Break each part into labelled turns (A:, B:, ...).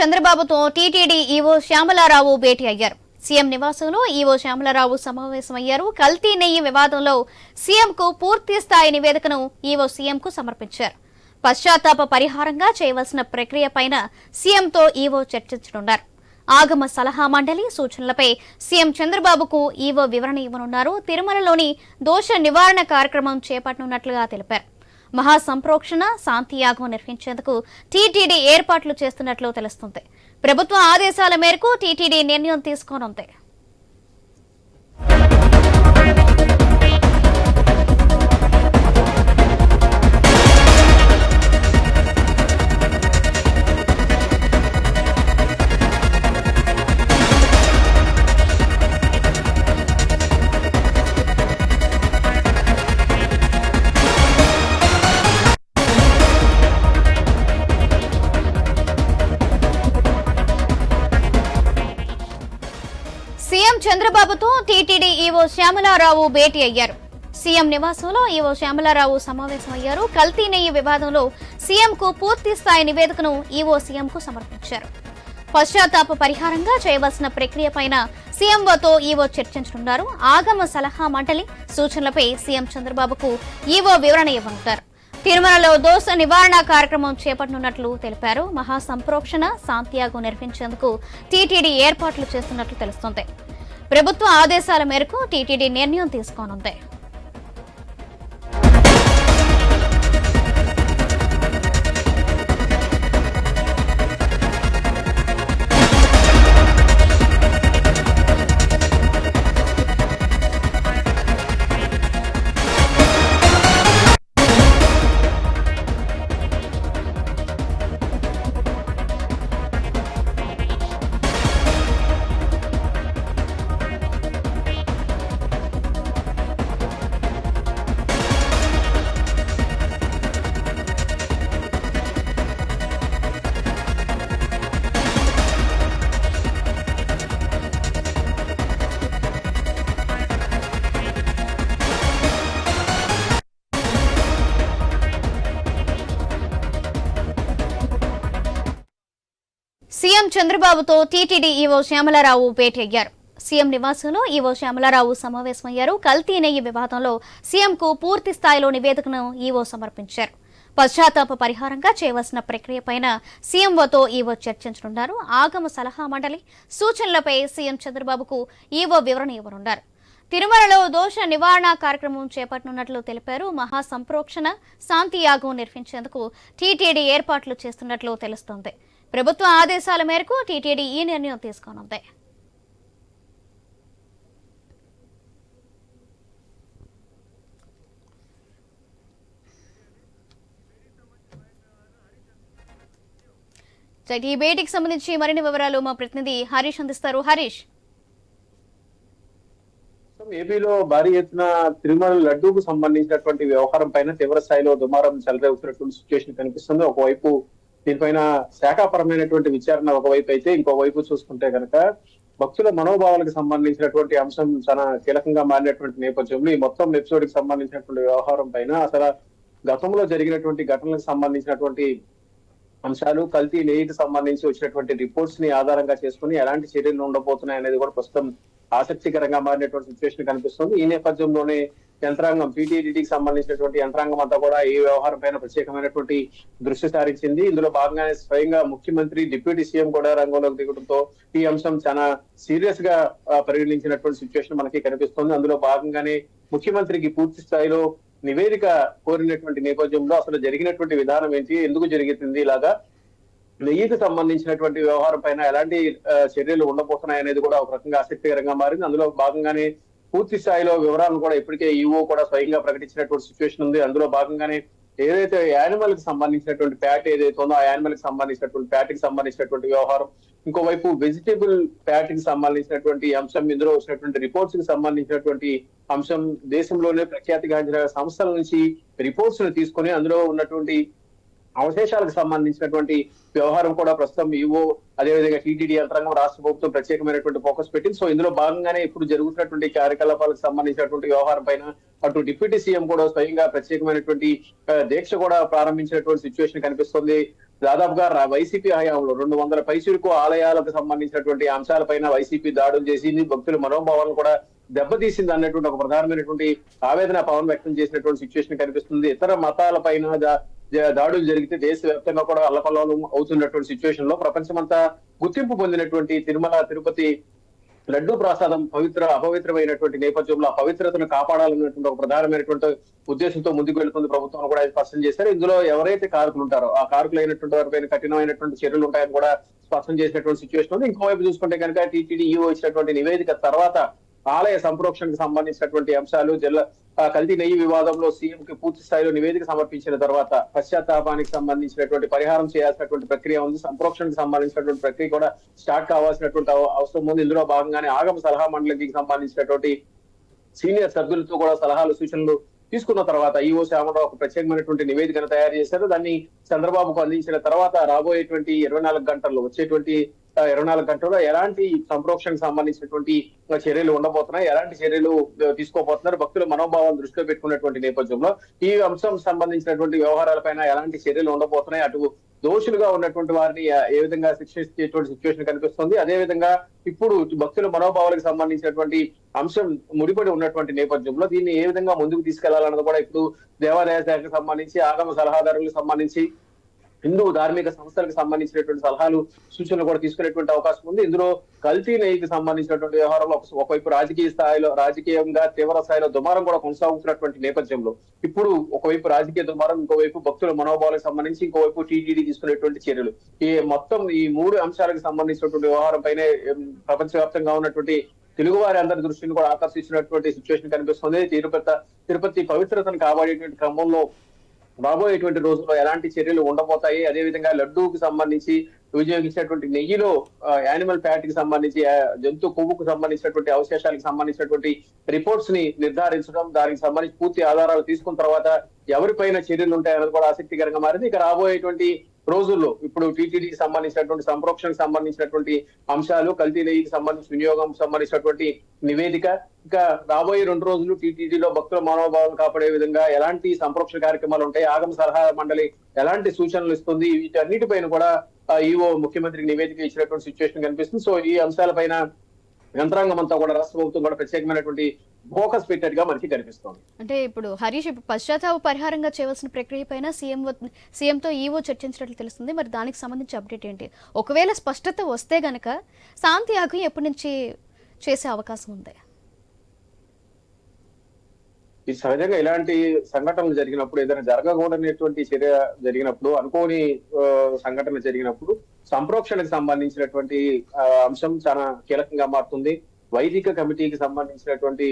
A: చంద్రబాబుతో TTD EO Shyamala Rao భేటీ అయ్యారు. CM నివాసంలో ఈవో శ్యామలారావు సమావేశమయ్యారు. కల్తీ నెయ్యి వివాదంలో సీఎంకు పూర్తి స్థాయి నివేదికను ఈవో సీఎంకు సమర్పించారు. పశ్చాత్తాప పరిహారంగా చేయవలసిన ప్రక్రియపైన సీఎంతో ఈవో చర్చించనున్నారు. ఆగమ సలహా మండలి సూచనలపై సీఎం చంద్రబాబుకు ఈవో వివరణ ఇవ్వనున్నారు. తిరుమలలోని దోష నివారణ కార్యక్రమం చేపట్టనున్నట్లుగా తెలిపారు. మహా సంప్రోక్షణ శాంతియాగం నిర్వహించేందుకు టీటీడీ ఏర్పాట్లు చేస్తున్నట్లు తెలుస్తుంది. ప్రభుత్వ ఆదేశాల మేరకు టీటీడీ నిర్ణయం తీసుకోనుంది. చంద్రబాబుతో టీటీడీ ఈవో శ్యామలారావు భేటీ అయ్యారు. సీఎం నివాసంలో ఈవో శ్యామలారావు సమావేశమయ్యారు. కల్తీ నెయ్యి వివాదంలో సీఎంకు పూర్తి స్థాయి నివేదికను ఈవో సీఎంకు సమర్పించారు. పశ్చాత్తాప పరిహారంగా చేయవలసిన ప్రక్రియపైన సీఎంఓతో ఈవో చర్చించనున్నారు. ఆగమ సలహా మండలి సూచనలపై సీఎం చంద్రబాబుకు ఈవో వివరణ ఇవ్వనున్నారు. తిరుమలలో దోష నివారణ కార్యక్రమం చేపట్టనున్నట్లు తెలిపారు. మహా సంప్రోక్షణ శాంతియాగం నిర్వహించేందుకు టీటీడీ ఏర్పాట్లు చేస్తున్నట్లు తెలుస్తోంది. ప్రభుత్వ ఆదేశాల మేరకు టీటీడీ నిర్ణయం తీసుకోనుంది. చంద్రబాబుతో టీటీడీ ఈవో శ్యామలారావు భేటీ అయ్యారు సీఎం నివాసంలో ఈవో శ్యామలారావు సమావేశమయ్యారు. కల్తీ నెయ్యి వివాదంలో సీఎంకు పూర్తి స్థాయిలో నివేదికను ఈవో సమర్పించారు. పశ్చాత్తాప పరిహారంగా చేయవలసిన ప్రక్రియపైన సీఎంఓతో ఈవో చర్చించనున్నారు. ఆగమ సలహా మండలి సూచనలపై సీఎం చంద్రబాబుకు ఈవో వివరణ ఇవ్వనున్నారు. తిరుమలలో దోష నివారణ కార్యక్రమం చేపట్టనున్నట్లు తెలిపారు. మహా సంప్రోక్షణ నిర్వహించేందుకు టీటీడీ ఏర్పాట్లు చేస్తున్నట్లు తెలుస్తోంది. ప్రభుత్వ ఆదేశాల మేరకు టీటీడీ ఈ నిర్ణయం తీసుకోనుంది. ఈ భేటీకి సంబంధించి మరిన్ని వివరాలు మా ప్రతినిధి హరీష్ అందిస్తారు. హరీష్.
B: ఏపీలో భారీ ఎత్తున తిరుమల లడ్డూకు సంబంధించినటువంటి వ్యవహారం పైన తీవ్ర స్థాయిలో దుమారం చెలరేగుతున్నటువంటి సిచ్యువేషన్ కనిపిస్తుంది. ఒకవైపు దీనిపైన శాఖాపరమైనటువంటి విచారణ ఒకవైపు అయితే ఇంకో వైపు చూసుకుంటే కనుక భక్తుల మనోభావాలకు సంబంధించినటువంటి అంశం చాలా కీలకంగా మారినటువంటి నేపథ్యంలో ఈ మొత్తం ఎపిసోడ్కి సంబంధించినటువంటి వ్యవహారం పైన అసలు గతంలో జరిగినటువంటి ఘటనలకు సంబంధించినటువంటి అంశాలు కల్తీ నేటికి సంబంధించి వచ్చినటువంటి రిపోర్ట్స్ని ఆధారంగా చేసుకుని ఎలాంటి చర్యలు ఉండబోతున్నాయి అనేది కూడా ప్రస్తుతం ఆసక్తికరంగా మారినటువంటి సిచ్యువేషన్ కనిపిస్తుంది. ఈ నేపథ్యంలోనే యంత్రాంగం పీటీడీకి సంబంధించినటువంటి యంత్రాంగం అంతా కూడా ఈ వ్యవహారం పైన ప్రత్యేకమైనటువంటి దృష్టి సారించింది. ఇందులో భాగంగానే స్వయంగా ముఖ్యమంత్రి డిప్యూటీ సీఎం కూడా రంగంలోకి దిగడంతో ఈ అంశం చాలా సీరియస్గా పరిగణించినటువంటి సిచ్యువేషన్ మనకి కనిపిస్తుంది. అందులో భాగంగానే ముఖ్యమంత్రికి పూర్తి స్థాయిలో నివేదిక కోరినటువంటి నేపథ్యంలో అసలు జరిగినటువంటి విధానం ఏంటి ఎందుకు జరిగింది ఇలాగా నెయ్యికి సంబంధించినటువంటి వ్యవహారం పైన ఎలాంటి చర్యలు ఉండబోతున్నాయి అనేది కూడా ఒక రకంగా ఆసక్తికరంగా మారింది. అందులో భాగంగానే పూర్తి స్థాయిలో వివరాలను కూడా ఇప్పటికే ఈఓ కూడా స్వయంగా ప్రకటించినటువంటి సిచ్యువేషన్ ఉంది. అందులో భాగంగానే ఏదైతే యానిమల్కి సంబంధించినటువంటి ప్యాట్ ఏదైతే ఉందో ఆ యానిమల్కి సంబంధించినటువంటి ప్యాట్కి సంబంధించినటువంటి వ్యవహారం ఇంకోవైపు వెజిటేబుల్ ప్యాట్కి సంబంధించినటువంటి అంశం ఇందులో వచ్చినటువంటి రిపోర్ట్స్కి సంబంధించినటువంటి అంశం దేశంలోనే ప్రఖ్యాతిగాంచిన సంస్థల నుంచి రిపోర్ట్స్ను తీసుకొని అందులో ఉన్నటువంటి అవశేషాలకు సంబంధించినటువంటి వ్యవహారం కూడా ప్రస్తుతం ఈవో అదేవిధంగా టీటీడీ యంత్రాంగం రాష్ట్ర ప్రభుత్వం ప్రత్యేకమైనటువంటి ఫోకస్ పెట్టింది. సో ఇందులో భాగంగానే ఇప్పుడు జరుగుతున్నటువంటి కార్యకలాపాలకు సంబంధించినటువంటి వ్యవహారం పైన అటు డిప్యూటీ సీఎం కూడా స్వయంగా ప్రత్యేకమైనటువంటి దీక్ష కూడా ప్రారంభించినటువంటి సిచ్యువేషన్ కనిపిస్తుంది. దాదాపుగా రా- వైసీపీ హయాంలో రెండు వందల పైసలకు ఆలయాలకు సంబంధించినటువంటి అంశాలపైన వైసీపీ దాడులు చేసింది భక్తుల మనోభావాలను కూడా దెబ్బతీసింది అన్నటువంటి ఒక ప్రధానమైనటువంటి ఆవేదన పవన్ వ్యక్తం చేసినటువంటి సిచ్యువేషన్ కనిపిస్తుంది. ఇతర మతాల పైన దాడులు జరిగితే దేశవ్యాప్తంగా కూడా అల్లకల్లోలం అవుతున్నటువంటి సిచ్యువేషన్లో ప్రపంచమంతా గుర్తింపు పొందినటువంటి తిరుమల తిరుపతి లడ్డూ ప్రసాదం పవిత్ర అపవిత్రమైనటువంటి నేపథ్యంలో ఆ పవిత్రతను కాపాడాలన్నటువంటి ఒక ప్రధానమైనటువంటి ఉద్దేశంతో ముందుకు వెళుతుంది ప్రభుత్వం కూడా స్పష్టం చేశారు. ఇందులో ఎవరైతే కారకులు ఉంటారో ఆ కారకులు అయినటువంటి వారిపైన కఠినమైనటువంటి చర్యలు ఉంటాయని కూడా స్పష్టం చేసినటువంటి సిచ్యువేషన్ ఉంది. ఇంకోవైపు చూసుకుంటే కనుక టీటీడీ ఈఓ ఇచ్చినటువంటి నివేదిక తర్వాత ఆలయ సంప్రోక్షణకు సంబంధించినటువంటి అంశాలు జిల్లా కల్తీ నెయ్యి వివాదంలో సీఎం కి పూర్తి స్థాయిలో నివేదిక సమర్పించిన తర్వాత పశ్చాత్తాపానికి సంబంధించినటువంటి పరిహారం చేయాల్సినటువంటి ప్రక్రియ ఉంది. సంప్రోక్షణకు సంబంధించినటువంటి ప్రక్రియ కూడా స్టార్ట్ కావాల్సినటువంటి అవసరం ఉంది. ఇందులో భాగంగానే ఆగమ సలహా మండలికి సంబంధించినటువంటి సీనియర్ సభ్యులతో కూడా సలహాలు సూచనలు తీసుకున్న తర్వాత ఈఓ శ్యామరావు ఒక ప్రత్యేకమైనటువంటి నివేదికను తయారు చేశారు. దాన్ని చంద్రబాబుకు అందించిన తర్వాత రాబోయేటువంటి ఇరవై నాలుగు గంటల్లో వచ్చేటువంటి ఇరవై నాలుగు గంటల్లో ఎలాంటి సంప్రోక్షణకు సంబంధించినటువంటి చర్యలు ఉండబోతున్నాయి? ఎలాంటి చర్యలు తీసుకోబోతున్నారు? భక్తుల మనోభావం దృష్టిలో పెట్టుకున్నటువంటి నేపథ్యంలో ఈ అంశం సంబంధించినటువంటి వ్యవహారాలపైన ఎలాంటి చర్యలు ఉండబోతున్నాయి? అటు దోషులుగా ఉన్నటువంటి వారిని ఏ విధంగా శిక్షించేటువంటి సిచ్యువేషన్ కనిపిస్తుంది? అదే విధంగా ఇప్పుడు భక్తుల మనోభావాలకు సంబంధించినటువంటి అంశం ముడిపడి ఉన్నటువంటి నేపథ్యంలో దీన్ని ఏ విధంగా ముందుకు తీసుకెళ్ళాలన్నది కూడా ఇప్పుడు దేవాలయ శాఖకు సంబంధించి ఆగమ సలహాదారులకు సంబంధించి హిందూ ధార్మిక సంస్థలకు సంబంధించినటువంటి సలహాలు సూచనలు కూడా తీసుకునేటువంటి అవకాశం ఉంది. ఇందులో కల్తీ నెయ్యికి సంబంధించినటువంటి వ్యవహారంలో ఒక- ఒకవైపు రాజకీయ స్థాయిలో రాజకీయంగా తీవ్ర స్థాయిలో దుమారం కూడా కొనసాగుతున్నటువంటి నేపథ్యంలో ఇప్పుడు ఒకవైపు రాజకీయ దుమారం ఇంకోవైపు భక్తుల మనోభావాలకు సంబంధించి ఇంకోవైపు టీటీడీ తీసుకునేటువంటి చర్యలు. ఈ మొత్తం ఈ మూడు అంశాలకు సంబంధించినటువంటి వ్యవహారం పైనే ప్రపంచవ్యాప్తంగా ఉన్నటువంటి తెలుగువారి అందరి దృష్టిని కూడా ఆకర్షించినటువంటి సిచ్యువేషన్ కనిపిస్తుంది. తిరుపతి తిరుపతి పవిత్రతను కాపాడేటువంటి క్రమంలో రాబోయేటువంటి రోజుల్లో ఎలాంటి చర్యలు ఉండబోతాయి? అదే విధంగా లడ్డూకి సంబంధించి వినియోగించినటువంటి నెయ్యిలో యానిమల్ ఫ్యాట్కి సంబంధించి జంతు కొవ్వుకు సంబంధించినటువంటి అవశేషాలకు సంబంధించినటువంటి రిపోర్ట్స్ని నిర్ధారించడం దానికి సంబంధించి పూర్తి ఆధారాలు తీసుకున్న తర్వాత ఎవరిపైన చర్యలు ఉంటాయన్నది కూడా ఆసక్తికరంగా మారింది. ఇక రాబోయేటువంటి రోజుల్లో ఇప్పుడు టీటీడీకి సంబంధించినటువంటి సంప్రోక్షణకు సంబంధించినటువంటి అంశాలు కల్తీ నెయ్యికి సంబంధించి వినియోగం సంబంధించినటువంటి నివేదిక. ఇంకా రాబోయే రెండు రోజులు టీటీడీలో భక్తుల మనోభావం కాపాడే విధంగా ఎలాంటి సంప్రోక్షణ కార్యక్రమాలు ఉంటాయి ఆగమ సలహా మండలి ఎలాంటి సూచనలు ఇస్తుంది వీటన్నిటిపైన కూడా ఈవో ముఖ్యమంత్రికి నివేదిక ఇచ్చినటువంటి సిచ్యువేషన్ కనిపిస్తుంది. సో ఈ అంశాలపైన యంత్రాంగం అంతా కూడా రాష్ట్ర ప్రభుత్వం కూడా ప్రత్యేకమైనటువంటి ఫోకస్ పెట్టేట్టుగా మనకి కనిపిస్తోంది.
A: అంటే ఇప్పుడు హరీష్ పశ్చాత్తాప పరిహారంగా చేయవలసిన ప్రక్రియ పైన సీఎం సీఎంతో ఈవో చర్చించినట్లు తెలుస్తుంది. మరి దానికి సంబంధించి అప్డేట్ ఏంటి? ఒకవేళ స్పష్టత వస్తే గనక శాంతి యాగం ఎప్పటి నుంచి చేసే అవకాశం ఉంది?
B: ఇది సహజంగా ఇలాంటి సంఘటనలు జరిగినప్పుడు ఏదైనా జరగకూడనటువంటి చర్య జరిగినప్పుడు అనుకోని సంఘటన జరిగినప్పుడు సంప్రోక్షణకు సంబంధించినటువంటి అంశం చాలా కీలకంగా మారుతుంది. వైదిక కమిటీకి సంబంధించినటువంటి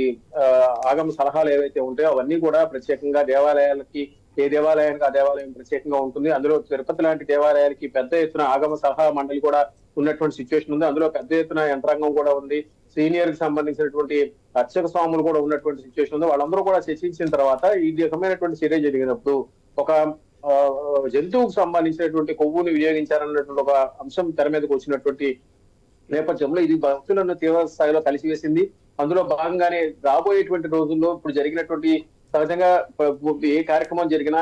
B: ఆగమ సలహాలు ఏవైతే ఉంటాయో అవన్నీ కూడా ప్రత్యేకంగా దేవాలయాలకి ఏ దేవాలయానికి ఆ దేవాలయం ప్రత్యేకంగా ఉంటుంది. అందులో తిరుపతి లాంటి దేవాలయాలకి పెద్ద ఎత్తున ఆగమ సలహా మండలి కూడా ఉన్నటువంటి సిచ్యువేషన్ ఉంది. అందులో పెద్ద ఎత్తున యంత్రాంగం కూడా ఉంది. సీనియర్కి సంబంధించినటువంటి అర్చక స్వాములు కూడా ఉన్నటువంటి సిచ్యువేషన్ ఉంది. వాళ్ళందరూ కూడా చర్చించిన తర్వాత ఈ రకమైనటువంటి చర్య జరిగినప్పుడు ఒక ఆ, జంతువుకు సంబంధించినటువంటి కొవ్వుని వినియోగించారన్నటువంటి ఒక అంశం తెర మీదకి వచ్చినటువంటి నేపథ్యంలో ఇది భక్తులను తీవ్ర స్థాయిలో కలిసివేసింది. అందులో భాగంగానే రాబోయేటువంటి రోజుల్లో ఇప్పుడు జరిగినటువంటి సహజంగా ఏ కార్యక్రమం జరిగినా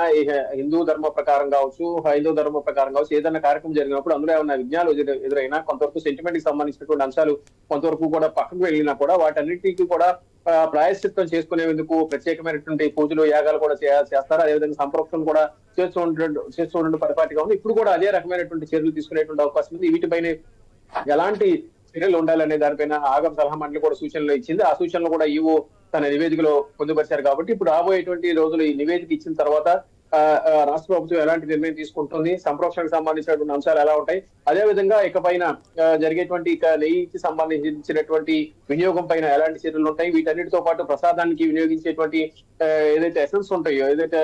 B: హిందూ ధర్మ ప్రకారం కావచ్చు హైందూ ధర్మ ప్రకారం కావచ్చు ఏదైనా కార్యక్రమం జరిగినప్పుడు అందులో ఏమైనా విజ్ఞాలు ఎదురైనా కొంతవరకు సెంటిమెంట్కి సంబంధించినటువంటి అంశాలు కొంతవరకు కూడా పక్కకు వెళ్ళినా కూడా వాటన్నిటికీ కూడా ప్రాయశ్చిత్తం చేసుకునేందుకు ప్రత్యేకమైనటువంటి పూజలు యాగాలు కూడా చేస్తారు. అదేవిధంగా సంప్రోక్షణ కూడా చేస్తూ ఉండే చేస్తూ ఉండే పరిపాటిగా ఉంది. ఇప్పుడు కూడా అదే రకమైనటువంటి చర్యలు తీసుకునేటువంటి అవకాశం ఉంది. వీటిపైన ఎలాంటి చర్యలు ఉండాలనే దానిపైన ఆగం సలహా మండలి కూడా సూచనలు ఇచ్చింది. ఆ సూచనలు కూడా ఈవో తన నివేదికలో పొందుపరిచారు కాబట్టి ఇప్పుడు రాబోయేటువంటి రోజులు ఈ నివేదిక ఇచ్చిన తర్వాత ఆ, రాష్ట్ర ప్రభుత్వం ఎలాంటి నిర్ణయం తీసుకుంటుంది సంప్రోక్షణకు సంబంధించినటువంటి అంశాలు ఎలా ఉంటాయి అదే విధంగా ఇకపైన పైన జరిగేటువంటి ఇక నెయ్యికి సంబంధించినటువంటి వినియోగం పైన ఎలాంటి చర్యలు ఉంటాయి వీటన్నిటితో పాటు ప్రసాదానికి వినియోగించేటువంటి ఏదైతే ఎసెన్స్ ఉంటాయో ఏదైతే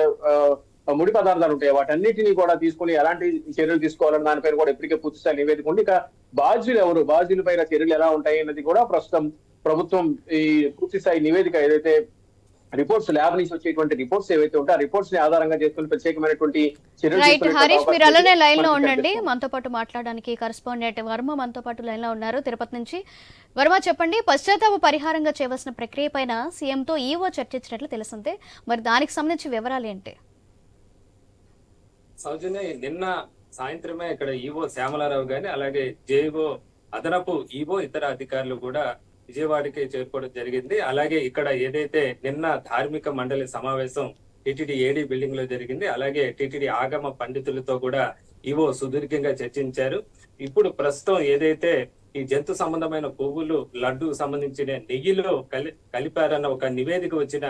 B: ముడి పదార్థాలు ఉంటాయి. వాటన్నిటిని కూడా తీసుకుని ఎలాంటి చర్యలు తీసుకోవాలని దానిపైన కూడా ఇప్పటికే పూర్తి స్థాయి నివేదిక ఉంది. ఇక బాధ్యులు ఎవరు? బాధ్యుల పైన చర్యలు ఎలా ఉంటాయి అన్నది కూడా ప్రస్తుతం ప్రభుత్వం ఈ పూర్తి స్థాయి నివేదిక ఏదైతే రిపోర్ట్స్ ల్యాబ్ నుంచి వచ్చేటువంటి రిపోర్ట్స్ ఏవైతే ఉంటాయో ఆ రిపోర్ట్స్ని ఆధారంగా చేసుకుని ప్రత్యేకమైనటువంటి చర్యలు
A: హరీష్ మీరు అలానే
B: లైన్లో
A: ఉండండి. మనతో పాటు మాట్లాడడానికి కరెస్పాండెంట్ వర్మ మనతో పాటు లైన్లో ఉన్నారు. తిరుపతి నుంచి వర్మ చెప్పండి పశ్చాత్తాప పరిహారంగా చేయవలసిన ప్రక్రియ పైన సీఎంతో ఈవో చర్చించినట్లు తెలిసిందే. మరి దానికి సంబంధించి వివరాలు ఏంటి?
C: సౌజన్య నిన్న సాయంత్రమే ఇక్కడ ఈవో శ్యామలారావు గాని అలాగే జేఓ అదనపు ఈవో ఇతర అధికారులు కూడా విజయవాడకి చేరుకోవడం జరిగింది. అలాగే ఇక్కడ ఏదైతే నిన్న ధార్మిక మండలి సమావేశం టిటిడి ఏడి బిల్డింగ్లో జరిగింది అలాగే టిటిడి ఆగమ పండితులతో కూడా ఈవో సుదీర్ఘంగా చర్చించారు. ఇప్పుడు ప్రస్తుతం ఏదైతే ఈ జంతు సంబంధమైన పువ్వులు లడ్డు సంబంధించిన నెయ్యిలో కలి కలిపారన్న ఒక నివేదిక వచ్చిన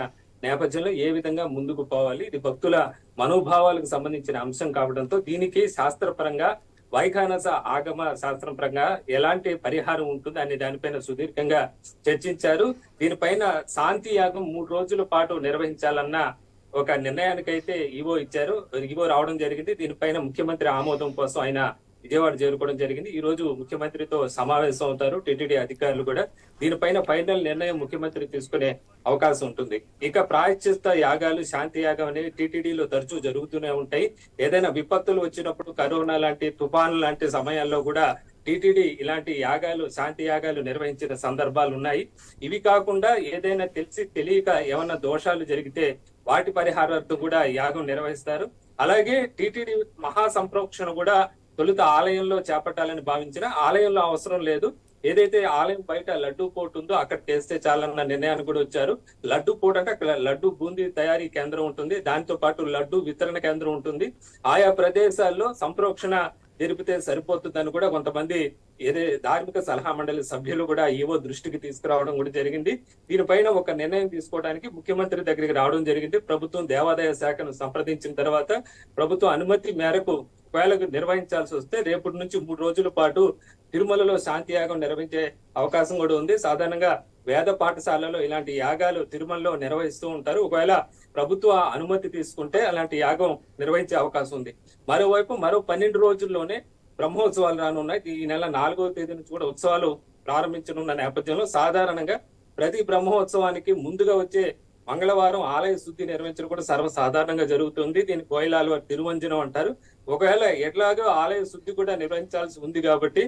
C: నేపథ్యంలో ఏ విధంగా ముందుకు పోవాలి? ఇది భక్తుల మనోభావాలకు సంబంధించిన అంశం కావడంతో దీనికి శాస్త్రపరంగా వైఖానస ఆగమ శాస్త్రం పరంగా ఎలాంటి పరిహారం ఉంటుంది అనే దానిపైన సుదీర్ఘంగా చర్చించారు. దీనిపైన శాంతి యాగం మూడు రోజుల పాటు నిర్వహించాలన్న ఒక నిర్ణయానికైతే ఈవో ఇచ్చారు. ఈవో రావడం జరిగింది. దీనిపైన ముఖ్యమంత్రి ఆమోదం కోసం ఆయన విజయవాడ చేరుకోవడం జరిగింది. ఈ రోజు ముఖ్యమంత్రితో సమావేశం అవుతారు. టిటిడి అధికారులు కూడా. దీనిపైన ఫైనల్ నిర్ణయం ముఖ్యమంత్రి తీసుకునే అవకాశం ఉంటుంది. ఇక ప్రాయశ్చిత్త యాగాలు శాంతి యాగం అనేవి టిటిడిలో తరచూ జరుగుతూనే ఉంటాయి. ఏదైనా విపత్తులు వచ్చినప్పుడు కరోనా లాంటి తుఫాను లాంటి సమయాల్లో కూడా టిటిడి ఇలాంటి యాగాలు శాంతి యాగాలు నిర్వహించిన సందర్భాలు ఉన్నాయి. ఇవి కాకుండా ఏదైనా తెలిసి తెలియక ఏమన్నా దోషాలు జరిగితే వాటి పరిహారార్థం కూడా యాగం నిర్వహిస్తారు. అలాగే టిటిడి మహా సంప్రోక్షణ కూడా తొలుత ఆలయంలో చేపట్టాలని భావించిన ఆలయంలో అవసరం లేదు. ఏదైతే ఆలయం బయట లడ్డూ పోటు ఉందో అక్కడ చేస్తే చాలన్న నిర్ణయానికి కూడా వచ్చారు. లడ్డూ పోటు అంటే అక్కడ లడ్డూ బూందీ తయారీ కేంద్రం ఉంటుంది. దాంతో పాటు లడ్డూ వితరణ కేంద్రం ఉంటుంది. ఆయా ప్రదేశాల్లో సంప్రోక్షణ జరిపితే సరిపోతుందని కూడా కొంతమంది ఏదే ధార్మిక సలహా మండలి సభ్యులు కూడా ఈవో దృష్టికి తీసుకురావడం కూడా జరిగింది. దీనిపైన ఒక నిర్ణయం తీసుకోవడానికి ముఖ్యమంత్రి దగ్గరికి రావడం జరిగింది. ప్రభుత్వం దేవాదాయ శాఖను సంప్రదించిన తర్వాత ప్రభుత్వం అనుమతి మేరకు ఒకవేళ నిర్వహించాల్సి వస్తే రేపటి నుంచి మూడు రోజుల పాటు తిరుమలలో శాంతి యాగం నిర్వహించే అవకాశం కూడా ఉంది. సాధారణంగా వేద పాఠశాలలో ఇలాంటి యాగాలు తిరుమలలో నిర్వహిస్తూ ఉంటారు. ఒకవేళ ప్రభుత్వ అనుమతి తీసుకుంటే అలాంటి యాగం నిర్వహించే అవకాశం ఉంది. మరోవైపు మరో పన్నెండు రోజుల్లోనే బ్రహ్మోత్సవాలు రానున్నాయి. ఈ నెల నాలుగవ తేదీ నుంచి కూడా ఉత్సవాలు ప్రారంభించనున్న నేపథ్యంలో సాధారణంగా ప్రతి బ్రహ్మోత్సవానికి ముందుగా వచ్చే మంగళవారం ఆలయ శుద్ధి నిర్వహించడం కూడా సర్వసాధారణంగా జరుగుతుంది. దీన్ని కోయిలాలు తిరువంజనం అంటారు. ఒకవేళ ఎట్లాగో ఆలయ శుద్ధి కూడా నిర్వహించాల్సి ఉంది కాబట్టి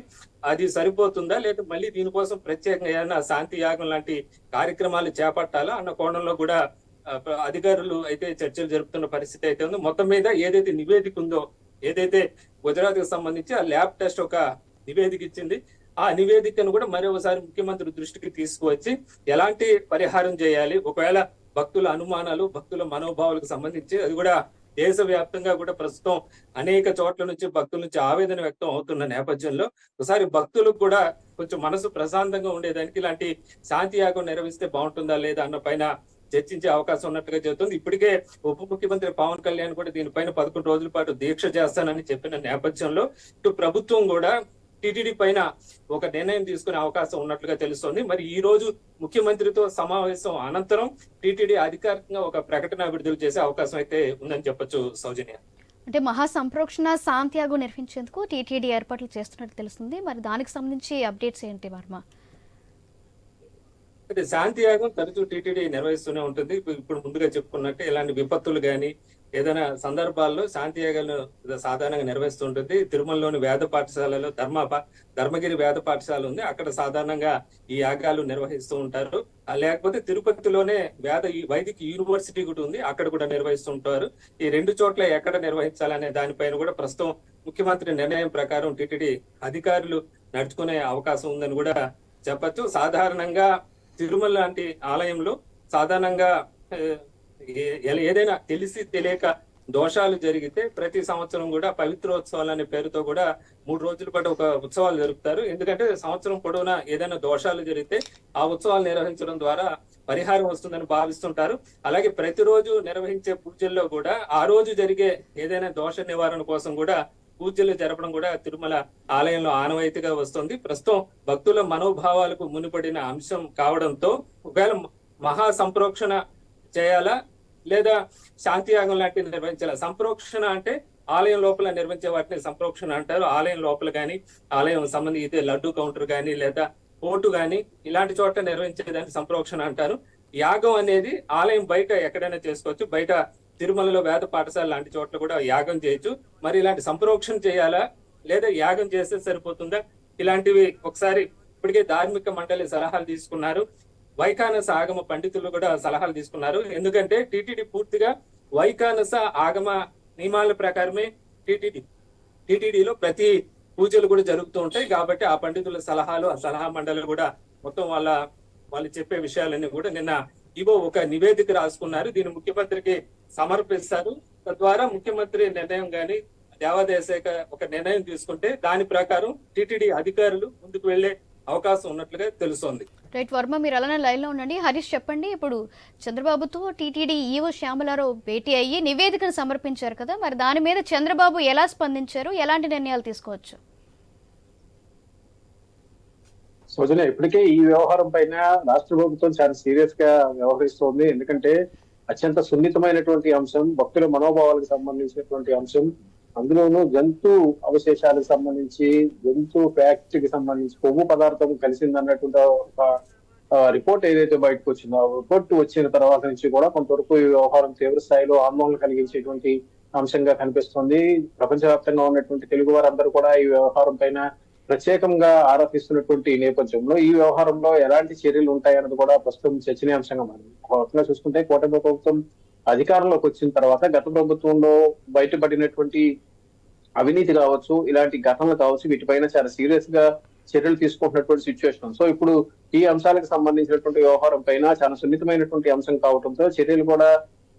C: అది సరిపోతుందా? లేదా మళ్ళీ దీనికోసం ప్రత్యేకంగా ఏదైనా శాంతి యాగం లాంటి కార్యక్రమాలు చేపట్టాలా? అన్న కోణంలో కూడా అధికారులు అయితే చర్చలు జరుపుతున్న పరిస్థితి అయితే ఉంది. మొత్తం మీద ఏదైతే నివేదిక ఉందో ఏదైతే గుజరాత్కి సంబంధించి ఆ ల్యాబ్ టెస్ట్ ఒక నివేదిక ఇచ్చింది ఆ నివేదికను కూడా మరొకసారి ముఖ్యమంత్రి దృష్టికి తీసుకువచ్చి ఎలాంటి పరిహారం చేయాలి? ఒకవేళ భక్తుల అనుమానాలు భక్తుల మనోభావాలకు సంబంధించి అది కూడా దేశవ్యాప్తంగా కూడా ప్రస్తుతం అనేక చోట్ల నుంచి భక్తుల నుంచి ఆవేదన వ్యక్తం అవుతున్న నేపథ్యంలో ఒకసారి భక్తులకు కూడా కొంచెం మనసు ప్రశాంతంగా ఉండేదానికి ఇలాంటి శాంతి యాగం నిర్వహిస్తే బాగుంటుందా లేదా అన్న పైన చర్చించే అవకాశం ఉన్నట్టుగా చెబుతుంది. ఇప్పటికే ఉప ముఖ్యమంత్రి పవన్ కళ్యాణ్ కూడా దీనిపైన పదకొండు రోజుల పాటు దీక్ష చేస్తానని చెప్పిన నేపథ్యంలో ఇటు ప్రభుత్వం కూడా టీటీడీ పైన ఒక నిర్ణయం తీసుకునే అవకాశం ఉన్నట్లుగా తెలుస్తోంది. మరి ఈ రోజు ముఖ్యమంత్రితో సమావేశం అనంతరం టీటీడీ అధికారికంగా ఒక ప్రకటన విడుదల చేసే అవకాశం అయితే ఉందని చెప్పొచ్చు సౌజన్య.
A: అంటే మహా సంప్రోక్షణ శాంతియాగు నిర్వహించేందుకు టీటీడీ ఏర్పాట్లు చేస్తున్నట్టు తెలుస్తుంది. మరి దానికి సంబంధించి అప్డేట్స్ ఏంటి వర్మ?
C: అయితే శాంతి యాగం తరచూ టీటీడీ నిర్వహిస్తూనే ఉంటుంది. ఇప్పుడు ముందుగా చెప్పుకున్నట్టు ఇలాంటి విపత్తులు గాని ఏదైనా సందర్భాల్లో శాంతియాగాలను సాధారణంగా నిర్వహిస్తుంటుంది. తిరుమలలోని వేద పాఠశాలలో ధర్మ ధర్మగిరి వేద పాఠశాల ఉంది. అక్కడ సాధారణంగా ఈ యాగాలు నిర్వహిస్తూ ఉంటారు. లేకపోతే తిరుపతిలోనే వేద ఈ వైదిక యూనివర్సిటీ కూడా ఉంది. అక్కడ కూడా నిర్వహిస్తుంటారు ఈ రెండు చోట్ల ఎక్కడ నిర్వహించాలనే దానిపైన కూడా ప్రస్తుతం ముఖ్యమంత్రి నిర్ణయం ప్రకారం టిటిడి అధికారులు నడుచుకునే అవకాశం ఉందని కూడా చెప్పచ్చు. సాధారణంగా తిరుమల లాంటి ఆలయంలో సాధారణంగా ఏదైనా తెలిసి తెలియక దోషాలు జరిగితే ప్రతి సంవత్సరం కూడా పవిత్రోత్సవాలు అనే పేరుతో కూడా మూడు రోజుల పాటు ఒక ఉత్సవాలు జరుపుతారు. ఎందుకంటే సంవత్సరం పొడవునా ఏదైనా దోషాలు జరిగితే ఆ ఉత్సవాలు నిర్వహించడం ద్వారా పరిహారం వస్తుందని భావిస్తుంటారు. అలాగే ప్రతిరోజు నిర్వహించే పూజల్లో కూడా ఆ రోజు జరిగే ఏదైనా దోష నివారణ కోసం కూడా పూజలు జరపడం కూడా తిరుమల ఆలయంలో ఆనవాయితీగా వస్తుంది. ప్రస్తుతం భక్తుల మనోభావాలకు మునిపడిన అంశం కావడంతో ఒకవేళ మహా సంప్రోక్షణ చేయాలా? లేదా శాంతి యాగం లాంటివి నిర్వహించాలి? సంప్రోక్షణ అంటే ఆలయం లోపల నిర్వహించే వాటిని సంప్రోక్షణ అంటారు. ఆలయం లోపల కానీ ఆలయం సంబంధించి లడ్డు కౌంటర్ కానీ లేదా పోటు కానీ ఇలాంటి చోట్ల నిర్వహించేదాన్ని సంప్రోక్షణ అంటారు. యాగం అనేది ఆలయం బయట ఎక్కడైనా చేసుకోవచ్చు. బయట తిరుమలలో వేద పాఠశాల లాంటి చోట్ల కూడా యాగం చేయొచ్చు. మరి ఇలాంటి సంప్రోక్షణ చేయాలా? లేదా యాగం చేస్తే సరిపోతుందా? ఇలాంటివి ఒకసారి ఇప్పటికే ధార్మిక మండలి సలహాలు తీసుకున్నారు. వైకానస ఆగమ పండితులు కూడా సలహాలు తీసుకున్నారు. ఎందుకంటే టిటిడి పూర్తిగా వైకానస ఆగమ నియమాల ప్రకారమే టిటిడి టిటిడిలో ప్రతి పూజలు కూడా జరుగుతూ ఉంటాయి. కాబట్టి ఆ పండితుల సలహాలు ఆ సలహా మండలి కూడా మొత్తం వాళ్ళ వాళ్ళు చెప్పే విషయాలన్నీ కూడా నిన్న ఇవో ఒక నివేదిక రాసుకున్నారు. దీన్ని ముఖ్యమంత్రికి సమర్పిస్తారు. తద్వారా ముఖ్యమంత్రి నిర్ణయం గాని దేవాదాయ శాఖ ఒక నిర్ణయం తీసుకుంటే దాని ప్రకారం టిటిడి అధికారులు ముందుకు వెళ్ళే అవకాశం ఉన్నట్లుగా తెలుస్తోంది.
A: రైట్ వర్మ మీరు అలానే లైన్లో ఉండండి. హరీష్ చెప్పండి ఇప్పుడు చంద్రబాబుతో టీటీడీ ఈవో శ్యామలారావు భేటీ అయ్యి నివేదికను సమర్పించారు కదా మరి దాని మీద చంద్రబాబు ఎలా స్పందించారు? ఎలాంటి నిర్ణయాలు తీసుకోవచ్చు?
B: సోజన ఇప్పటికే ఈ వ్యవహారం పైన రాష్ట్ర ప్రభుత్వం చాలా సీరియస్గా వ్యవహరిస్తోంది. ఎందుకంటే అత్యంత సున్నితమైనటువంటి అంశం భక్తుల మనోభావాలకు సంబంధించినటువంటి అంశం. అందులోనూ జంతు అవశేషాలకు సంబంధించి జంతు ఫ్యాక్టరీకి కి సంబంధించి కొవ్వు పదార్థం కలిసింది అన్నటువంటి ఒక రిపోర్ట్ ఏదైతే బయటకు వచ్చిందో ఆ రిపోర్ట్ వచ్చిన తర్వాత నుంచి కూడా కొంతవరకు ఈ వ్యవహారం తీవ్ర స్థాయిలో ఆందోళన కలిగించేటువంటి అంశంగా కనిపిస్తుంది. ప్రపంచవ్యాప్తంగా ఉన్నటువంటి తెలుగు వారందరూ కూడా ఈ వ్యవహారం పైన ప్రత్యేకంగా ఆరోపిస్తున్నటువంటి నేపథ్యంలో ఈ వ్యవహారంలో ఎలాంటి చర్యలు ఉంటాయన్నది కూడా ప్రస్తుతం చర్చనీయాంశంగా మారింది. ఒక రకంగా చూసుకుంటే కూటమి ప్రభుత్వం అధికారంలోకి వచ్చిన తర్వాత గత ప్రభుత్వంలో బయటపడినటువంటి అవినీతి కావచ్చు ఇలాంటి ఘటనలు కావచ్చు వీటిపైన చాలా సీరియస్గా చర్యలు తీసుకుంటున్నటువంటి సిచ్యువేషన్ సో ఇప్పుడు ఈ అంశాలకు సంబంధించినటువంటి వ్యవహారం పైన చాలా సున్నితమైనటువంటి అంశం కావడంతో చర్యలు కూడా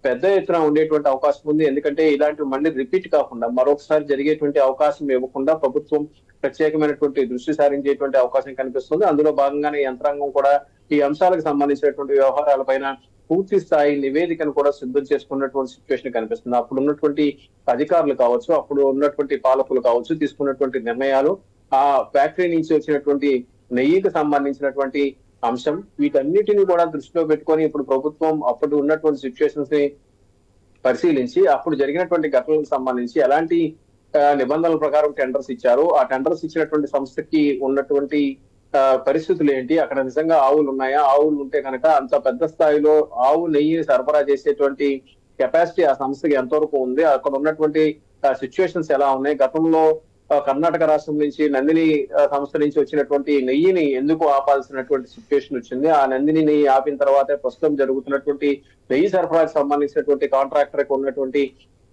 B: పెద్ద ఎత్తున ఉండేటువంటి అవకాశం ఉంది. ఎందుకంటే ఇలాంటి మళ్ళీ రిపీట్ కాకుండా మరొకసారి జరిగేటువంటి అవకాశం ఇవ్వకుండా ప్రభుత్వం ప్రత్యేకమైనటువంటి దృష్టి సారించేటువంటి అవకాశం కనిపిస్తుంది. అందులో భాగంగానే యంత్రాంగం కూడా ఈ అంశాలకు సంబంధించినటువంటి వ్యవహారాలపైన పూర్తి స్థాయి నివేదికను కూడా సిద్ధం చేసుకున్నటువంటి సిచ్యువేషన్ కనిపిస్తుంది. అప్పుడు ఉన్నటువంటి అధికారులు కావచ్చు అప్పుడు ఉన్నటువంటి పాలకులు కావచ్చు తీసుకున్నటువంటి నిర్ణయాలు ఆ ఫ్యాక్టరీ నుంచి వచ్చినటువంటి నెయ్యికి సంబంధించినటువంటి అంశం వీటన్నిటిని కూడా దృష్టిలో పెట్టుకొని ఇప్పుడు ప్రభుత్వం అప్పుడు ఉన్నటువంటి సిచ్యువేషన్స్ని పరిశీలించి అప్పుడు జరిగినటువంటి ఘటనలకు సంబంధించి ఎలాంటి నిబంధనల ప్రకారం టెండర్స్ ఇచ్చారు. ఆ టెండర్స్ ఇచ్చినటువంటి సంస్థకి ఉన్నటువంటి పరిస్థితులు ఏంటి? అక్కడ నిజంగా ఆవులు ఉన్నాయా? ఆవులు ఉంటే కనుక అంత పెద్ద స్థాయిలో ఆవు నెయ్యిని సరఫరా చేసేటువంటి కెపాసిటీ ఆ సంస్థకి ఎంతవరకు ఉంది? అక్కడ ఉన్నటువంటి సిచ్యువేషన్స్ ఎలా ఉన్నాయి? గతంలో కర్ణాటక రాష్ట్రం నుంచి నందిని సంస్థ నుంచి వచ్చినటువంటి నెయ్యిని ఎందుకు ఆపాల్సినటువంటి సిచ్యువేషన్ వచ్చింది? ఆ నందిని నెయ్యి ఆపిన తర్వాత ప్రస్తుతం జరుగుతున్నటువంటి నెయ్యి సరఫరాకు సంబంధించినటువంటి కాంట్రాక్టర్కి ఉన్నటువంటి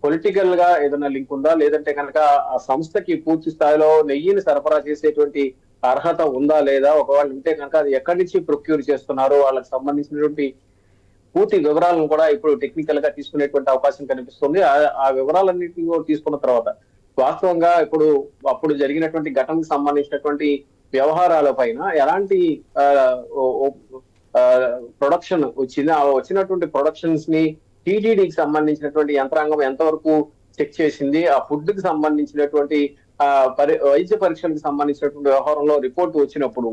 B: పొలిటికల్గా ఏదైనా లింక్ ఉందా? లేదంటే కనుక ఆ సంస్థకి పూర్తి స్థాయిలో నెయ్యిని సరఫరా చేసేటువంటి అర్హత ఉందా లేదా? ఒకవేళ ఉంటే కనుక అది ఎక్కడి నుంచి ప్రొక్యూర్ చేస్తున్నారు? వాళ్ళకి సంబంధించినటువంటి పూర్తి వివరాలను కూడా ఇప్పుడు టెక్నికల్గా తీసుకునేటువంటి అవకాశం కనిపిస్తుంది. ఆ- ఆ వివరాలన్నింటినీ కూడా తీసుకున్న తర్వాత వాస్తవంగా ఇప్పుడు అప్పుడు జరిగినటువంటి ఘటనకు సంబంధించినటువంటి వ్యవహారాల పైన ఎలాంటి ప్రొడక్షన్ వచ్చింది? ఆ వచ్చినటువంటి ప్రొడక్షన్స్ని టీటీడీకి సంబంధించినటువంటి యంత్రాంగం ఎంతవరకు చెక్ చేసింది? ఆ ఫుడ్కి సంబంధించినటువంటి ఆ పరి వైద్య పరీక్షలకు సంబంధించినటువంటి వ్యవహారంలో రిపోర్ట్ వచ్చినప్పుడు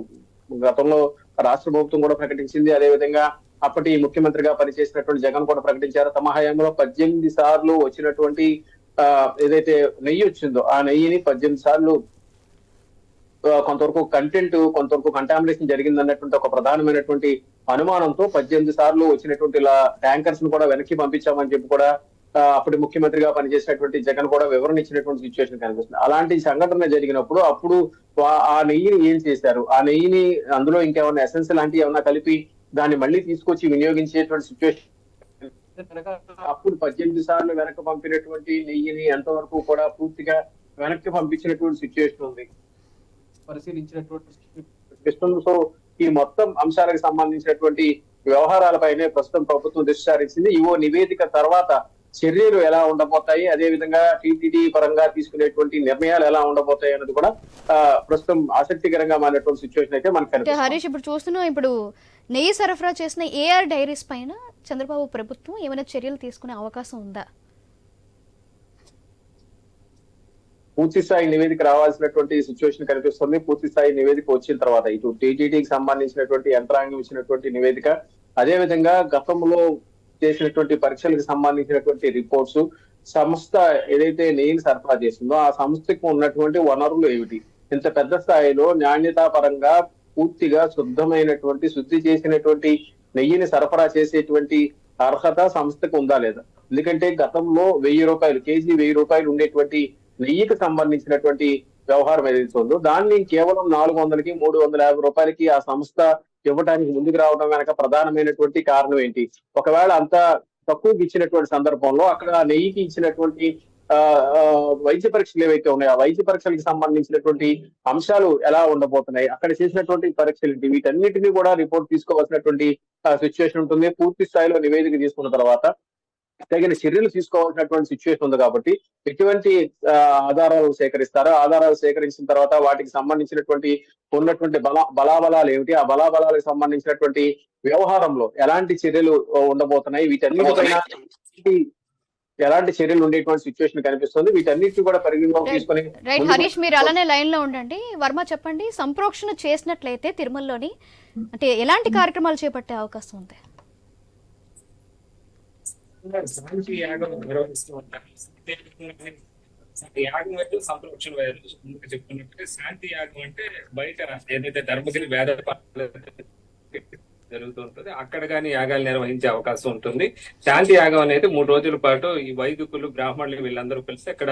B: గతంలో రాష్ట్ర ప్రభుత్వం కూడా ప్రకటించింది. అదేవిధంగా అప్పటి ముఖ్యమంత్రిగా పనిచేసినటువంటి జగన్ కూడా ప్రకటించారు. తమ హయాంలో పద్దెనిమిది సార్లు వచ్చినటువంటి ఆ ఏదైతే నెయ్యి వచ్చిందో ఆ నెయ్యిని పద్దెనిమిది సార్లు కొంతవరకు కంటెంట్ కొంతవరకు కంటామినేషన్ జరిగింది అన్నటువంటి ఒక ప్రధానమైనటువంటి అనుమానంతో పద్దెనిమిది సార్లు వచ్చినటువంటి ఇలా ట్యాంకర్స్ను కూడా వెనక్కి పంపించామని చెప్పి కూడా అప్పటి ముఖ్యమంత్రిగా పనిచేసినటువంటి జగన్ కూడా వివరణ ఇచ్చినటువంటి సిచ్యువేషన్ కనిపిస్తుంది. అలాంటి సంఘటన జరిగినప్పుడు అప్పుడు ఆ నెయ్యిని ఏం చేశారు? ఆ నెయ్యిని అందులో ఇంకేమైనా ఎసెన్స్ లాంటివి ఏమైనా కలిపి దాన్ని మళ్ళీ తీసుకొచ్చి వినియోగించేటువంటి సిచ్యువేషన్ అప్పుడు పద్దెనిమిది సార్లు వెనక్కి పంపినటువంటి నెయ్యిని ఎంతవరకు కూడా పూర్తిగా వెనక్కి పంపించినటువంటి సిచ్యువేషన్ ఉంది. పరిశీలించినటువంటి సో ఈ మొత్తం అంశాలకు సంబంధించినటువంటి వ్యవహారాలపైనే ప్రస్తుతం ప్రభుత్వం దృష్టి సారించింది. ఇవో నివేదిక తర్వాత చర్యలు ఎలా ఉండబోతాయి? అదే విధంగా టీటీడీ పరంగా తీసుకునేటువంటి నిర్ణయాలు ఎలా ఉండబోతాయి అన్నది కూడా ప్రస్తుతం ఆసక్తికరంగా మారినటువంటి సిచ్యువేషన్ అయితే మనకు
A: హరీష్ ఇప్పుడు చూస్తున్నాం ఇప్పుడు నెయ్యి సరఫరా చేసిన ఏఆర్ డైరీస్ పైన చంద్రబాబు ప్రభుత్వం ఏమైనా చర్యలు తీసుకునే అవకాశం ఉందా?
B: పూర్తి స్థాయి నివేదిక రావాల్సినటువంటి సిచ్యువేషన్ కనిపిస్తుంది. పూర్తి స్థాయి నివేదిక వచ్చిన తర్వాత ఇటు టీటీడీకి సంబంధించినటువంటి యంత్రాంగం ఇచ్చినటువంటి నివేదిక అదే విధంగా గతంలో చేసినటువంటి పరీక్షలకు సంబంధించినటువంటి రిపోర్ట్స్ సంస్థ ఏదైతే నెయ్యిని సరఫరా చేసిందో ఆ సంస్థకు ఉన్నటువంటి వనరులు ఏమిటి? ఇంత పెద్ద స్థాయిలో నాణ్యతా పరంగా పూర్తిగా శుద్ధమైనటువంటి శుద్ధి చేసినటువంటి నెయ్యిని సరఫరా చేసేటువంటి అర్హత సంస్థకు ఉందా లేదా? ఎందుకంటే గతంలో వెయ్యి రూపాయలు కేజీ వెయ్యి రూపాయలు ఉండేటువంటి నెయ్యికి సంబంధించినటువంటి వ్యవహారం ఏదైతే ఉందో దాన్ని కేవలం నాలుగు వందలకి మూడు వందల యాభై రూపాయలకి ఆ సంస్థ ఇవ్వడానికి ముందుకు రావడం వెనక ప్రధానమైనటువంటి కారణం ఏంటి? ఒకవేళ అంత తక్కువకి ఇచ్చినటువంటి సందర్భంలో అక్కడ నెయ్యికి ఇచ్చినటువంటి ఆ, వైద్య పరీక్షలు ఏవైతే ఉన్నాయో ఆ వైద్య పరీక్షలకు సంబంధించినటువంటి అంశాలు ఎలా ఉండబోతున్నాయి అక్కడ చేసినటువంటి పరీక్షలు ఏంటి వీటన్నిటిని కూడా రిపోర్ట్ తీసుకోవాల్సినటువంటి సిచ్యువేషన్ ఉంటుంది. పూర్తి స్థాయిలో నివేదిక తీసుకున్న తర్వాత తగిన చర్యలు తీసుకోవాల్సినటువంటి సిచ్యువేషన్ ఉంది కాబట్టి ఎటువంటి ఆధారాలు సేకరిస్తారో? ఆధారాలు సేకరించిన తర్వాత వాటికి సంబంధించినటువంటి ఉన్నటువంటి బల బలాబలాలు ఏమిటి? ఆ బలాబలాలకు సంబంధించినటువంటి వ్యవహారంలో ఎలాంటి చర్యలు ఉండబోతున్నాయి? వీటన్నిటిపైన ఎలాంటి- చర్యలు ఉండేటువంటి సిచ్యువేషన్ కనిపిస్తుంది? వీటన్నిటిని కూడా పరిగణలోకి తీసుకొని
A: రైట్ హరీష్ మీరు అలానే లైన్లో ఉండండి. వర్మ చెప్పండి. సంప్రోక్షణ చేసినట్లయితే తిరుమలలోని అంటే ఎలాంటి కార్యక్రమాలు చేపట్టే అవకాశం ఉంది?
C: శాంతి యాగం నిర్వహిస్తూ ఉంటారు. యాగం వేరు సంప్రోక్షణ వేరు. ముందుకు చెప్పుకున్నట్టుగా శాంతి యాగం అంటే బయట ఏదైతే ధర్మగిరి వేద జరుగుతూ ఉంటుంది అక్కడ కానీ యాగాలు నిర్వహించే అవకాశం ఉంటుంది. శాంతి యాగం అనేది మూడు రోజుల పాటు ఈ వైదికులు బ్రాహ్మణులు వీళ్ళందరూ కలిసి అక్కడ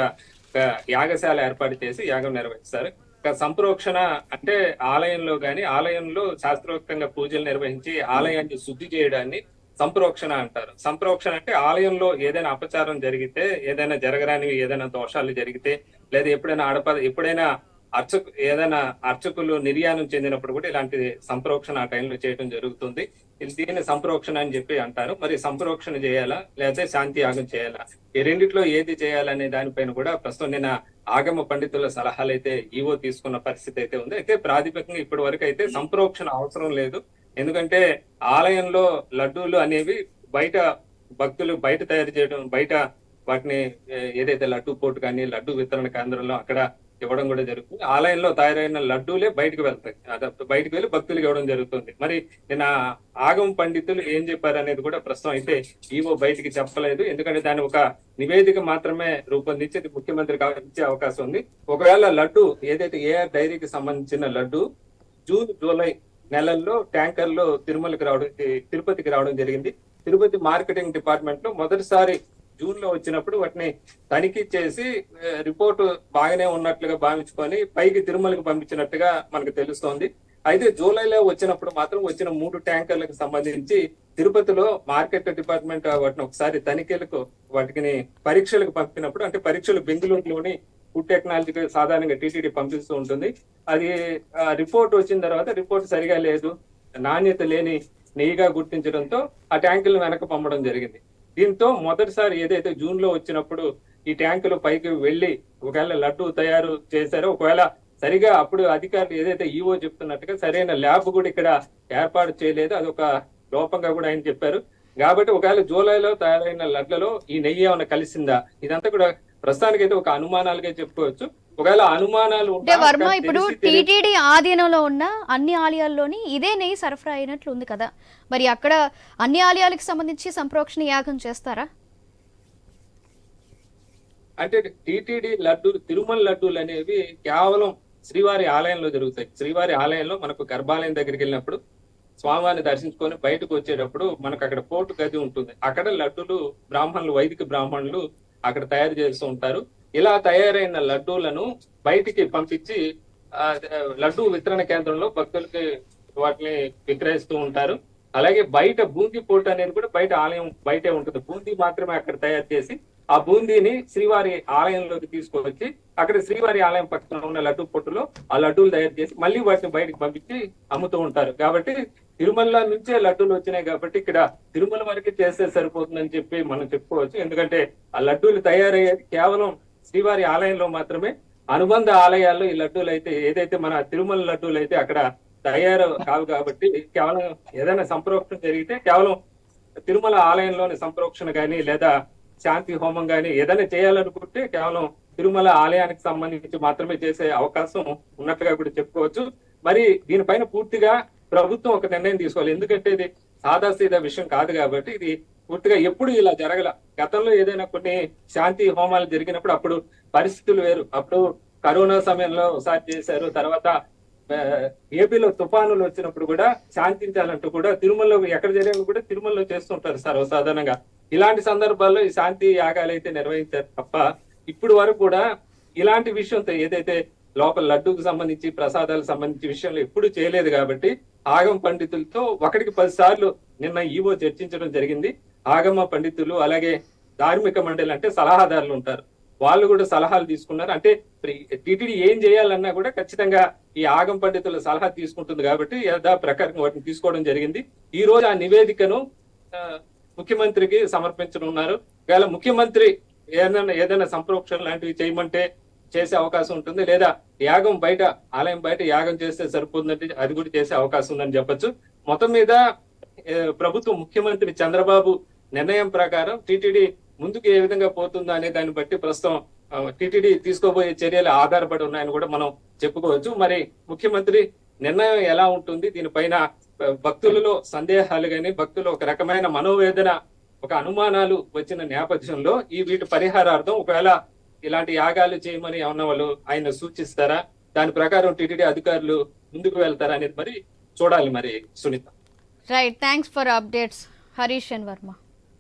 C: ఒక యాగశాల ఏర్పాటు చేసి యాగం నిర్వహిస్తారు. సంప్రోక్షణ అంటే ఆలయంలో గాని ఆలయంలో శాస్త్రోక్తంగా పూజలు నిర్వహించి ఆలయాన్ని శుద్ధి చేయడాన్ని సంప్రోక్షణ అంటారు. సంప్రోక్షణ అంటే ఆలయంలో ఏదైనా అపచారం జరిగితే ఏదైనా జరగరానివి ఏదైనా దోషాలు జరిగితే లేదా ఎప్పుడైనా ఆడప ఎప్పుడైనా అర్చకు ఏదైనా అర్చకులు నిర్యాణం చెందినప్పుడు కూడా ఇలాంటి సంప్రోక్షణ ఆ టైంలో చేయడం జరుగుతుంది. ఇది దీన్ని సంప్రోక్షణ అని చెప్పి అంటారు. మరి సంప్రోక్షణ చేయాలా? లేదా శాంతి యాగం చేయాలా? ఈ రెండిట్లో ఏది చేయాలనే దానిపైన కూడా ప్రస్తుతం నిన్న ఆగమ పండితుల సలహాలు అయితే ఈవో తీసుకున్న పరిస్థితి అయితే ఉంది. అయితే ప్రాతిపదికంగా ఇప్పటి వరకు అయితే సంప్రోక్షణ అవసరం లేదు. ఎందుకంటే ఆలయంలో లడ్డూలు అనేవి బయట భక్తులు బయట తయారు చేయడం బయట వాటిని ఏదైతే లడ్డూ పోటు కానీ లడ్డూ వితరణ కేంద్రంలో అక్కడ ఇవ్వడం కూడా జరుగుతుంది. ఆలయంలో తయారైన లడ్డూలే బయటకు వెళ్తాయి. బయటకు వెళ్ళి భక్తులకు ఇవ్వడం జరుగుతుంది. మరి నేను ఆగమ పండితులు ఏం చెప్పారు అనేది కూడా ప్రస్తుతం అయితే ఈవో బయటికి చెప్పలేదు. ఎందుకంటే దాని ఒక నివేదిక మాత్రమే రూపొందించి ముఖ్యమంత్రి ఇచ్చే అవకాశం ఉంది. ఒకవేళ లడ్డు ఏదైతే ఏఆర్ డైరీకి సంబంధించిన లడ్డు జూన్ జూలై నెలల్లో ట్యాంకర్లు తిరుమలకి రావడం తిరుపతికి రావడం జరిగింది. తిరుపతి మార్కెటింగ్ డిపార్ట్మెంట్లో మొదటిసారి జూన్లో వచ్చినప్పుడు వాటిని తనిఖీ చేసి రిపోర్టు బాగానే ఉన్నట్లుగా భావించుకొని పైకి తిరుమలకి పంపించినట్టుగా మనకు తెలుస్తోంది. అయితే జూలైలో వచ్చినప్పుడు మాత్రం వచ్చిన మూడు ట్యాంకర్లకు సంబంధించి తిరుపతిలో మార్కెట్ డిపార్ట్మెంట్ వాటిని ఒకసారి తనిఖీలకు వాటికి పరీక్షలకు పంపినప్పుడు అంటే పరీక్షలు బెంగళూరులోని ఫుడ్ టెక్నాలజీకి సాధారణంగా టీటీడీ పంపిస్తూ ఉంటుంది. అది ఆ, రిపోర్ట్ వచ్చిన తర్వాత రిపోర్ట్ సరిగా లేదు నాణ్యత లేని నెయ్యిగా గుర్తించడంతో ఆ ట్యాంకులు వెనక పంపడం జరిగింది. దీంతో మొదటిసారి ఏదైతే జూన్లో వచ్చినప్పుడు ఈ ట్యాంకులు పైకి వెళ్ళి ఒకవేళ లడ్డు తయారు చేశారో ఒకవేళ సరిగా అప్పుడు అధికారులు ఏదైతే ఈవో చెప్తున్నట్టుగా సరైన ల్యాబ్ కూడా ఇక్కడ ఏర్పాటు చేయలేదు అదొక లోపంగా కూడా ఆయన చెప్పారు. కాబట్టి ఒకవేళ జూలైలో తయారైన లడ్లలో ఈ నెయ్యి ఏమైనా కలిసిందా? ఇదంతా కూడా ప్రస్తుతానికి అయితే ఒక అనుమానాలుగా చెప్పుకోవచ్చు. ఒకవేళ అనుమానాలు
A: అంటే వర్మ ఇప్పుడు టీటీడీ ఆధీనంలో ఉన్న అన్ని ఆలయాల్లోని ఇదే నెయ్యి సరఫరా అయినట్లు ఉంది కదా. మరి అక్కడ అన్ని ఆలయాలకు సంబంధించి సంప్రోక్షణ యాగం చేస్తారా?
C: అంటే టీటీడీ లడ్డూలు తిరుమల లడ్డూలు అనేవి కేవలం శ్రీవారి ఆలయంలో జరుగుతాయి. శ్రీవారి ఆలయంలో మనకు గర్భాలయం దగ్గరికి వెళ్ళినప్పుడు స్వామివారిని దర్శించుకొని బయటకు వచ్చేటప్పుడు మనకు అక్కడ పోటు గది ఉంటుంది. అక్కడ లడ్డూలు బ్రాహ్మణులు వైదిక బ్రాహ్మణులు అక్కడ తయారు చేస్తూ ఉంటారు. ఇలా తయారైన లడ్డూలను బయటికి పంపించి లడ్డు లడ్డూ వితరణ కేంద్రంలో భక్తులకి వాటిని విక్రయిస్తూ ఉంటారు. అలాగే బయట బూందీ పోటు అనేది కూడా బయట ఆలయం బయటే ఉంటుంది. బూందీ మాత్రమే అక్కడ తయారు చేసి ఆ బూందీని శ్రీవారి ఆలయంలోకి తీసుకొచ్చి అక్కడ శ్రీవారి ఆలయం పక్కన ఉన్న లడ్డు పొట్టులో ఆ లడ్డూలు తయారు చేసి మళ్ళీ వాటిని బయటకు పంపించి అమ్ముతూ ఉంటారు. కాబట్టి తిరుమల నుంచే లడ్డూలు వచ్చినాయి కాబట్టి ఇక్కడ తిరుమల వరకు చేస్తే సరిపోతుందని చెప్పి మనం చెప్పుకోవచ్చు. ఎందుకంటే ఆ లడ్డూలు తయారయ్యేది కేవలం శ్రీవారి ఆలయంలో మాత్రమే. అనుబంధ ఆలయాల్లో ఈ లడ్డూలు అయితే ఏదైతే మన తిరుమల లడ్డూలు అయితే అక్కడ తయారు కావు కాబట్టి కేవలం ఏదైనా సంప్రోక్షణ జరిగితే కేవలం తిరుమల ఆలయంలోని సంప్రోక్షణ కానీ లేదా శాంతి హోమం కానీ ఏదైనా చేయాలనుకుంటే కేవలం తిరుమల ఆలయానికి సంబంధించి మాత్రమే చేసే అవకాశం ఉన్నట్టుగా కూడా చెప్పుకోవచ్చు. మరి దీనిపైన పూర్తిగా ప్రభుత్వం ఒక నిర్ణయం తీసుకోవాలి. ఎందుకంటే ఇది సాదాసీదా విషయం కాదు కాబట్టి ఇది పూర్తిగా ఎప్పుడు ఇలా జరగల. గతంలో ఏదైనా కొన్ని శాంతి హోమాలు జరిగినప్పుడు అప్పుడు పరిస్థితులు వేరు. అప్పుడు కరోనా సమయంలో ఒకసారి చేశారు. తర్వాత ఏపీలో తుఫానులు వచ్చినప్పుడు కూడా శాంతించాలంటూ కూడా తిరుమలలో ఎక్కడ జరిగినా కూడా తిరుమలలో చేస్తుంటారు సర్వసాధారణంగా. ఇలాంటి సందర్భాల్లో ఈ శాంతి యాగాలు అయితే నిర్వహించారు తప్ప ఇప్పుడు వరకు కూడా ఇలాంటి విషయంతో ఏదైతే లోపల లడ్డూకు సంబంధించి ప్రసాదాలకు సంబంధించి విషయంలో ఎప్పుడు చేయలేదు కాబట్టి ఆగమ పండితులతో ఒకటికి పది సార్లు నిన్న ఈవో చర్చించడం జరిగింది. ఆగమ పండితులు అలాగే ధార్మిక మండలి అంటే సలహాదారులు ఉంటారు. వాళ్ళు కూడా సలహాలు తీసుకున్నారు. అంటే టిటిడి ఏం చేయాలన్నా కూడా ఖచ్చితంగా ఈ ఆగం పండితుల సలహా తీసుకుంటుంది కాబట్టి యథా ప్రకారం వాటిని తీసుకోవడం జరిగింది. ఈ రోజు ఆ నివేదికను ముఖ్యమంత్రికి సమర్పించనున్నారు. ఒకవేళ ముఖ్యమంత్రి ఏదైనా ఏదైనా సంప్రోక్షణ లాంటివి చేయమంటే చేసే అవకాశం ఉంటుంది. లేదా యాగం బయట ఆలయం బయట యాగం చేస్తే సరిపోతుందంటే అది కూడా చేసే అవకాశం ఉందని చెప్పొచ్చు. మొత్తం మీద ప్రభుత్వం ముఖ్యమంత్రి చంద్రబాబు నిర్ణయం ప్రకారం టిటిడి ముందుకు ఏ విధంగా పోతుందో అనే దాన్ని బట్టి ప్రస్తుతం టిటిడి తీసుకోబోయే చర్యలు ఆధారపడి ఉన్నాయని కూడా మనం చెప్పుకోవచ్చు. మరి ముఖ్యమంత్రి నిర్ణయం ఎలా ఉంటుంది? దీనిపైన భక్తులలో సందేహాలు గాని భక్తులు ఒక రకమైన మనోవేదన ఒక అనుమానాలు వచ్చిన నేపథ్యంలో ఈ వీటి పరిహారార్థం ఒకవేళ ఇలాంటి యాగాలు చేయమని ఏమన్నా వాళ్ళు ఆయన సూచిస్తారా? దాని ప్రకారం టిటిడి అధికారులు ముందుకు వెళ్తారా అనేది మరి చూడాలి మరి Sunita.
A: Right thanks for updates Harish Varma